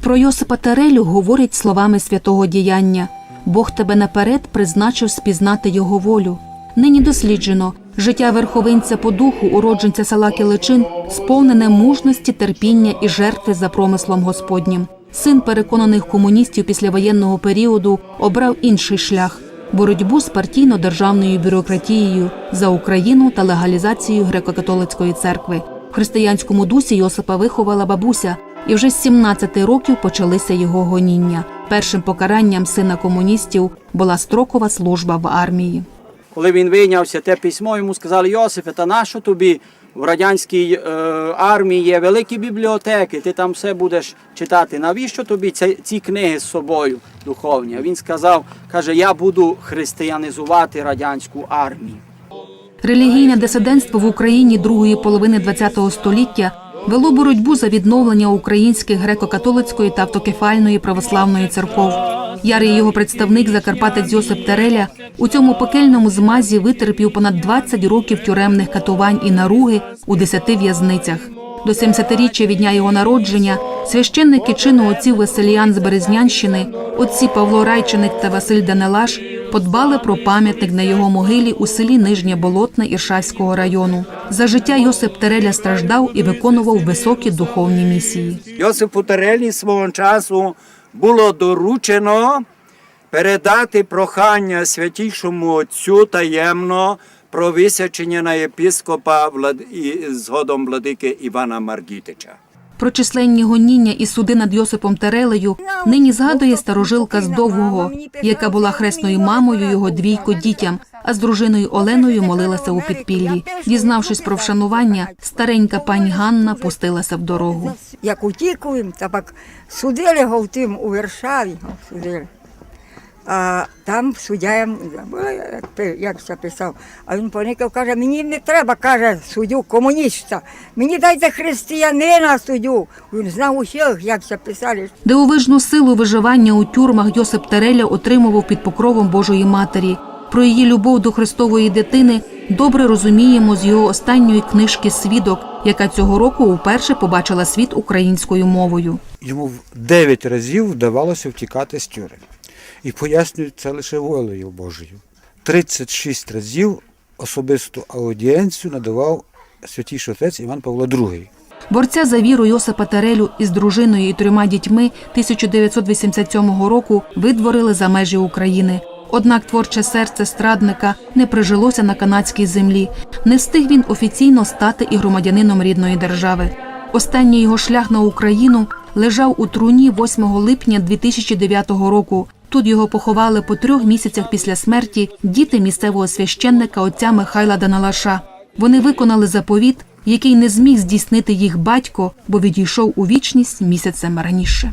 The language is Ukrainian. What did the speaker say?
Про Йосипа Тарелю говорять словами святого діяння Бог тебе наперед призначив спізнати його волю. Нині досліджено життя верховинця по духу, уродженця села Киличин, сповнене мужності, терпіння і жертви за промислом Господнім. Син переконаних комуністів післявоєнного періоду обрав інший шлях боротьбу з партійно-державною бюрократією за Україну та легалізацію греко-католицької церкви. В християнському дусі Йосипа виховала бабуся, і вже з 17 років почалися його гоніння. Першим покаранням сина комуністів була строкова служба в армії. Коли він вийнявся те письмо, йому сказали, Йосифе, та нащо тобі в радянській е, армії є великі бібліотеки, ти там все будеш читати. Навіщо тобі ці, ці книги з собою духовні? Він сказав, каже, я буду християнізувати радянську армію. Релігійне дисидентство в Україні другої половини ХХ століття вело боротьбу за відновлення українських греко-католицької та автокефальної православної церков. Ярий його представник Закарпатець Йосип Тереля у цьому пекельному змазі витерпів понад 20 років тюремних катувань і наруги у 10 в'язницях. До 70-річчя від дня його народження священники чину отців Василіян з Березнянщини, отці Павло Райченик та Василь Данелаш подбали про пам'ятник на його могилі у селі Нижнє Болотне Іршавського району. За життя Йосип Тереля страждав і виконував високі духовні місії. Йосипу Тарелі свого часу було доручено передати прохання святійшому отцю таємно про висячення на єпископа Влад... і згодом владики Івана Маргітича. Про численні гоніння і суди над Йосипом Терелею нині згадує старожилка з Довгого, яка була хресною мамою його двійко дітям, а з дружиною Оленою молилася у підпіллі. Дізнавшись про вшанування, старенька пані Ганна пустилася в дорогу. Як утікуємо, та пак судили його в тим у Варшаві, судили. А там суддя, як, це писав, а він поникав, каже, мені не треба, каже, суддю комуніста, мені дайте християнина суддю. Він знав усіх, як це писали. Дивовижну силу виживання у тюрмах Йосип Тереля отримував під покровом Божої Матері. Про її любов до Христової дитини добре розуміємо з його останньої книжки Свідок, яка цього року уперше побачила світ українською мовою. Йому в 9 разів вдавалося втікати з тюрем. І пояснюють це лише волею Божою. 36 разів особисту аудієнцію надавав святійший отець Іван Павло II. Борця за віру Йосипа Терелю із дружиною і трьома дітьми 1987 року видворили за межі України. Однак творче серце страдника не прижилося на канадській землі. Не встиг він офіційно стати і громадянином рідної держави. Останній його шлях на Україну лежав у труні 8 липня 2009 року. Тут його поховали по трьох місяцях після смерті діти місцевого священника отця Михайла Даналаша. Вони виконали заповіт, який не зміг здійснити їх батько, бо відійшов у вічність місяцем раніше.